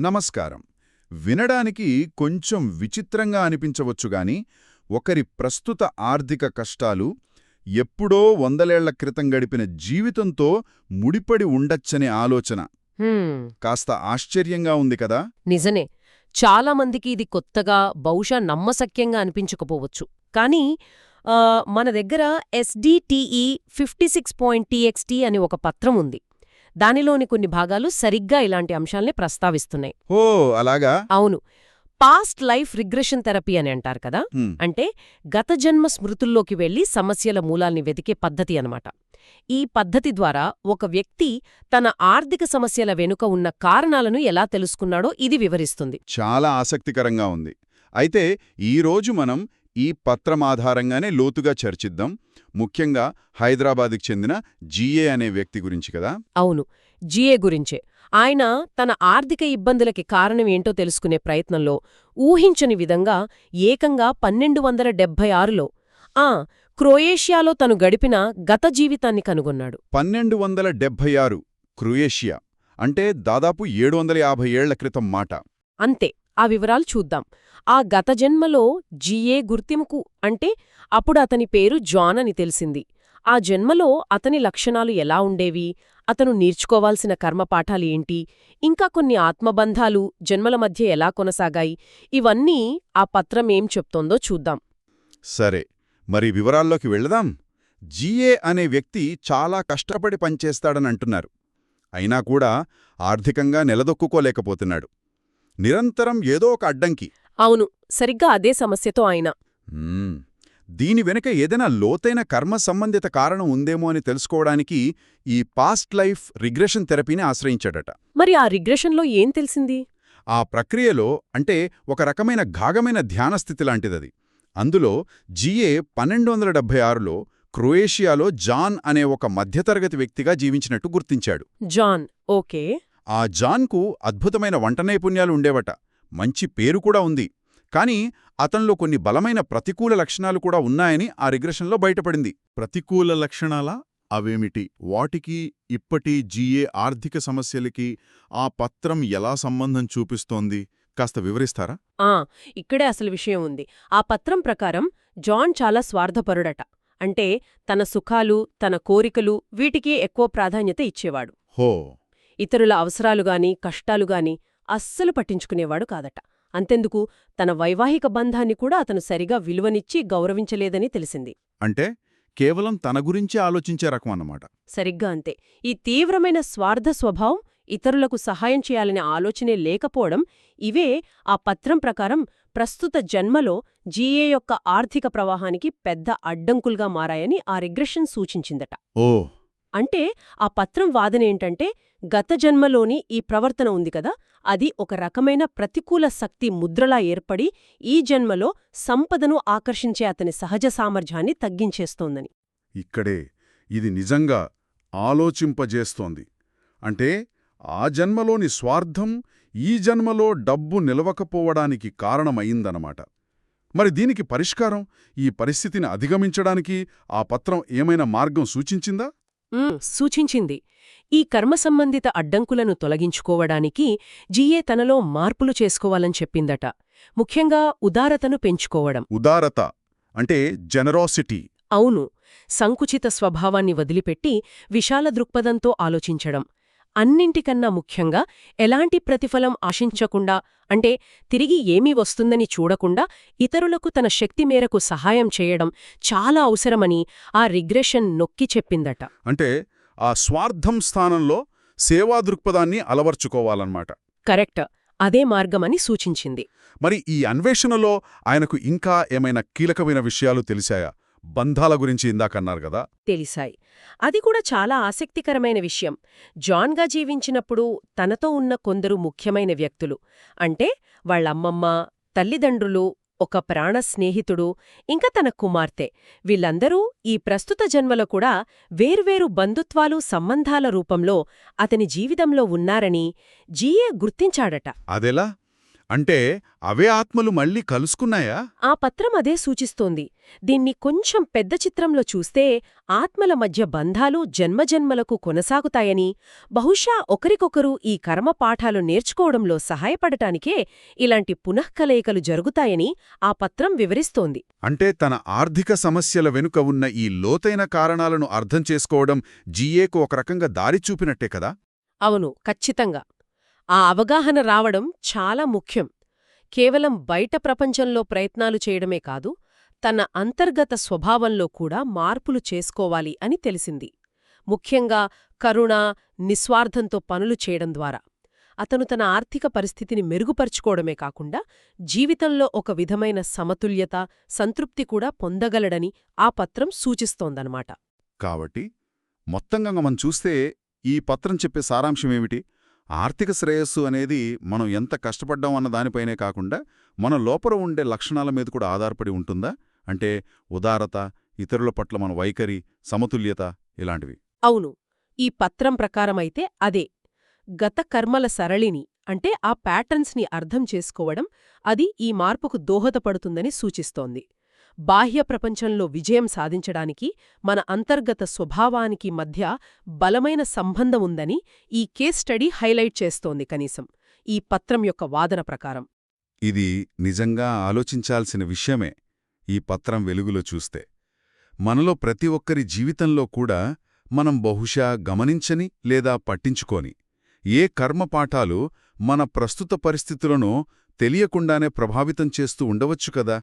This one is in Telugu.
నమస్కారం. వినడానికి కొంచెం విచిత్రంగా అనిపించవచ్చు గాని ఒకరి ప్రస్తుత ఆర్థిక కష్టాలు ఎప్పుడో వందలేళ్ళ క్రితం గడిపిన జీవితంతో ముడిపడి ఉండచ్చనే ఆలోచన. కాస్త ఆశ్చర్యంగా ఉంది కదా? నిజమే. చాలా మందికి ఇది కొత్తగా బహుశా నమ్మశక్యంగా అనిపించకపోవచ్చు. కానీ మన దగ్గర SDTE fifty six point TXT అని ఒక పత్రం ఉంది. దానిలోని కొన్ని భాగాలు సరిగ్గా ఇలాంటి అంశాల్ని ప్రస్తావిస్తున్నాయి. ఓ అలాగా? అవును. పాస్ట్ లైఫ్ రిగ్రెషన్ థెరపీ అని అంటారు కదా? అంటే గత జన్మ స్మృతుల్లోకి వెళ్ళి సమస్యల మూలాల్ని వెతికే పద్ధతి అనమాట ఈ పద్ధతి ద్వారా ఒక వ్యక్తి తన ఆర్థిక సమస్యల వెనుక ఉన్న కారణాలను ఎలా తెలుసుకున్నాడో ఇది వివరిస్తుంది. చాలా ఆసక్తికరంగా ఉంది. అయితే ఈరోజు మనం ఈ పత్రం ఆధారంగానే లోతుగా చర్చిద్దాం. ముఖ్యంగా హైదరాబాద్కి చెందిన జీఏ అనే వ్యక్తి గురించి కదా? అవును. జిఏ గురించే. ఆయన తన ఆర్థిక ఇబ్బందులకి కారణం ఏంటో తెలుసుకునే ప్రయత్నంలో ఊహించని విధంగా ఏకంగా పన్నెండు వందల డెబ్భై ఆరులో ఆ క్రొయేషియాలో తను గడిపిన గత జీవితాన్ని కనుగొన్నాడు. పన్నెండు వందల డెబ్భై ఆరు క్రొయేషియా అంటే దాదాపు ఏడు వందల యాభై ఏళ్ళ క్రితం మాట. అంతే. ఆ వివరాలు చూద్దాం. ఆ గత జన్మలో జిఏ గుర్తింపు అంటే అప్పుడు అతని పేరు జాన్ అని తెలిసింది. ఆ జన్మలో అతని లక్షణాలు ఎలా ఉండేవి? అతను నేర్చుకోవాల్సిన కర్మపాఠాలు ఏంటి? ఇంకా కొన్ని ఆత్మబంధాలు జన్మల మధ్య ఎలా కొనసాగాయి? ఇవన్నీ ఆ పత్రం ఏం చెప్తోందో చూద్దాం. సరే మరి వివరాల్లోకి వెళ్దాం. జీఏ అనే వ్యక్తి చాలా కష్టపడి పనిచేస్తాడనంటున్నారు అయినా కూడా ఆర్థికంగా నిలదొక్కుకోలేకపోతున్నాడు. నిరంతరం ఏదో ఒక అడ్డంకి. అవును సరిగ్గా అదే సమస్యతో ఆయన. దీని వెనుక ఏదైనా లోతైన కర్మ సంబంధిత కారణం ఉందేమో అని తెలుసుకోవడానికి ఈ పాస్ట్ లైఫ్ రిగ్రెషన్ థెరపీని ఆశ్రయించాడట. మరి ఆ రిగ్రెషన్లో ఏం తెలిసింది? ఆ ప్రక్రియలో అంటే ఒక రకమైన గాఢమైన ధ్యానస్థితి లాంటిదది. అందులో జిఏ పన్నెండు వందల డెబ్బై ఆరులో క్రొయేషియాలో జాన్ అనే ఒక మధ్యతరగతి వ్యక్తిగా జీవించినట్టు గుర్తించాడు. John okay. ఆ జాన్కు అద్భుతమైన వంట నైపుణ్యాలు ఉండేవట. మంచి పేరు కూడా ఉంది. కాని అతనిలో కొన్ని బలమైన ప్రతికూల లక్షణాలు కూడా ఉన్నాయని ఆ రిగ్రెషన్లో బయటపడింది. ప్రతికూల లక్షణాలా? అవేమిటి? వాటికి ఇప్పటి జీఏ ఆర్థిక సమస్యలకి ఆ పత్రం ఎలా సంబంధం చూపిస్తోంది? కాస్త వివరిస్తారా? ఆ ఇక్కడే అసలు విషయం ఉంది. ఆ పత్రం ప్రకారం జాన్ చాలా స్వార్థపరుడట. అంటే తన సుఖాలు తన కోరికలు వీటికి ఎక్కువ ప్రాధాన్యత ఇచ్చేవాడు. హో ఇతరుల అవసరాలుగాని కష్టాలుగాని అస్సలు పట్టించుకునేవాడు కాదట. అంతెందుకు తన వైవాహిక బంధాన్ని కూడా అతను సరిగా విలువనిచ్చి గౌరవించలేదని తెలిసింది. అంటే కేవలం తన గురించే ఆలోచించే రకం అన్నమాట. సరిగ్గా అంతే. ఈ తీవ్రమైన స్వార్థ స్వభావం ఇతరులకు సహాయం చేయాలనే ఆలోచనే లేకపోవడం ఇవే ఆ పత్రం ప్రకారం ప్రస్తుత జన్మలో జీఏ యొక్క ఆర్థిక ప్రవాహానికి పెద్ద అడ్డంకులుగా మారాయని ఆ రిగ్రెషన్ సూచించిందట. ఓ అంటే ఆ పత్రం వాదనేంటంటే గత జన్మలోని ఈ ప్రవర్తన ఉంది కదా అది ఒక రకమైన ప్రతికూల శక్తి ముద్రలా ఏర్పడి ఈ జన్మలో సంపదను ఆకర్షించే అతని సహజ సామర్థ్యాన్ని తగ్గించేస్తోందని. ఇక్కడే ఇది నిజంగా ఆలోచింపజేస్తోంది. అంటే ఆ జన్మలోని స్వార్థం ఈ జన్మలో డబ్బు నిలవకపోవడానికి కారణమయిందనమాట మరి దీనికి పరిష్కారం ఈ పరిస్థితిని అధిగమించడానికి ఆ పత్రం ఏమైనా మార్గం సూచించిందా? సూచించింది. ఈ కర్మ సంబంధిత అడ్డంకులను తొలగించుకోవడానికి జీఏ తనలో మార్పులు చేసుకోవాలని చెప్పిందట. ముఖ్యంగా ఉదారతను పెంచుకోవడం. ఉదారత అంటే జెనరాసిటీ. అవును సంకుచిత స్వభావాన్ని వదిలిపెట్టి విశాల దృక్పథంతో ఆలోచించడం. అన్నింటికన్నా ముఖ్యంగా ఎలాంటి ప్రతిఫలం ఆశించకుండా అంటే తిరిగి ఏమీ వస్తుందని చూడకుండా ఇతరులకు తన శక్తి మేరకు సహాయం చేయడం చాలా అవసరమని ఆ రిగ్రెషన్ నొక్కి చెప్పిందట. అంటే ఆ స్వార్థం స్థానంలో సేవా దృక్పథాన్ని అలవర్చుకోవాలన్నమాట. కరెక్ట్. అదే మార్గమని సూచించింది. మరి ఈ అన్వేషణలో ఆయనకు ఇంకా ఏమైనా కీలకమైన విషయాలు తెలిసాయా? బంధాల గురించి ఇందాకన్నారు కదా? తెలిసాయి. అది కూడా చాలా ఆసక్తికరమైన విషయం. జాన్గా జీవించినప్పుడు తనతో ఉన్న కొందరు ముఖ్యమైన వ్యక్తులు. అంటే వాళ్ళమ్మమ్మ తల్లిదండ్రులు ఒక ప్రాణ స్నేహితుడు ఇంకా తన కుమార్తె. వీళ్ళందరూ ఈ ప్రస్తుత జన్మలో కూడా వేర్వేరు బంధుత్వాలు సంబంధాల రూపంలో అతని జీవితంలో ఉన్నారని జీఏ గుర్తించాడట. అదెలా? అంటే అవే ఆత్మలు మళ్ళీ కలుసుకున్నాయా? ఆ పత్రం అదే సూచిస్తోంది. దీన్ని కొంచెం పెద్ద చిత్రంలో చూస్తే ఆత్మల మధ్య బంధాలు జన్మజన్మలకు కొనసాగుతాయని బహుశా ఒకరికొకరు ఈ కర్మ పాఠాలు నేర్చుకోవడంలో సహాయపడటానికే ఇలాంటి పునఃకలయికలు జరుగుతాయని ఆ పత్రం వివరిస్తోంది. అంటే తన ఆర్థిక సమస్యల వెనుక ఉన్న ఈ లోతైన కారణాలను అర్థం చేసుకోవడం జీఏకు ఒక రకంగా దారి చూపినట్టే కదా? అవును ఖచ్చితంగా. ఆ అవగాహన రావడం చాలా ముఖ్యం. కేవలం బయట ప్రపంచంలో ప్రయత్నాలు చేయడమే కాదు తన అంతర్గత స్వభావంలో కూడా మార్పులు చేసుకోవాలి అని తెలిసింది. ముఖ్యంగా కరుణ నిస్వార్థంతో పనులు చేయడం ద్వారా. అతను తన ఆర్థిక పరిస్థితిని మెరుగుపరుచుకోవడమే కాకుండా జీవితంలో ఒక విధమైన సమతుల్యత సంతృప్తి కూడా పొందగలడని ఆ పత్రం సూచిస్తోందనమాట కాబట్టి మొత్తంగా మనం చూస్తే ఈ పత్రం చెప్పే సారాంశమేమిటి ఆర్థిక శ్రేయస్సు అనేది మనం ఎంత కష్టపడ్డాం అన్న దానిపైనే కాకుండా మన లోపల ఉండే లక్షణాల మీద కూడా ఆధారపడి ఉంటుందా? అంటే ఉదారత ఇతరుల పట్ల మన వైఖరి సమతుల్యత ఇలాంటివి. అవును. ఈ పత్రం ప్రకారమైతే అదే. గత కర్మల సరళిని అంటే ఆ ప్యాటర్న్స్ని అర్థం చేసుకోవడం అది ఈ మార్పుకు దోహదపడుతుందని సూచిస్తోంది. బాహ్య ప్రపంచంలో విజయం సాధించడానికి మన అంతర్గత స్వభావానికి మధ్య బలమైన సంబంధం ఉందని ఈ కేస్ స్టడీ హైలైట్ చేస్తోంది కనీసం. ఈ పత్రం యొక్క వాదన ప్రకారం. ఇది నిజంగా ఆలోచించాల్సిన విషయమే ఈ పత్రం వెలుగులో చూస్తే. మనలో ప్రతి ఒక్కరి జీవితంలో కూడా మనం బహుశా గమనించని లేదా పట్టించుకోని ఏ కర్మపాఠాలు మన ప్రస్తుత పరిస్థితులను తెలియకుండానే ప్రభావితం చేస్తూ ఉండవచ్చు కదా?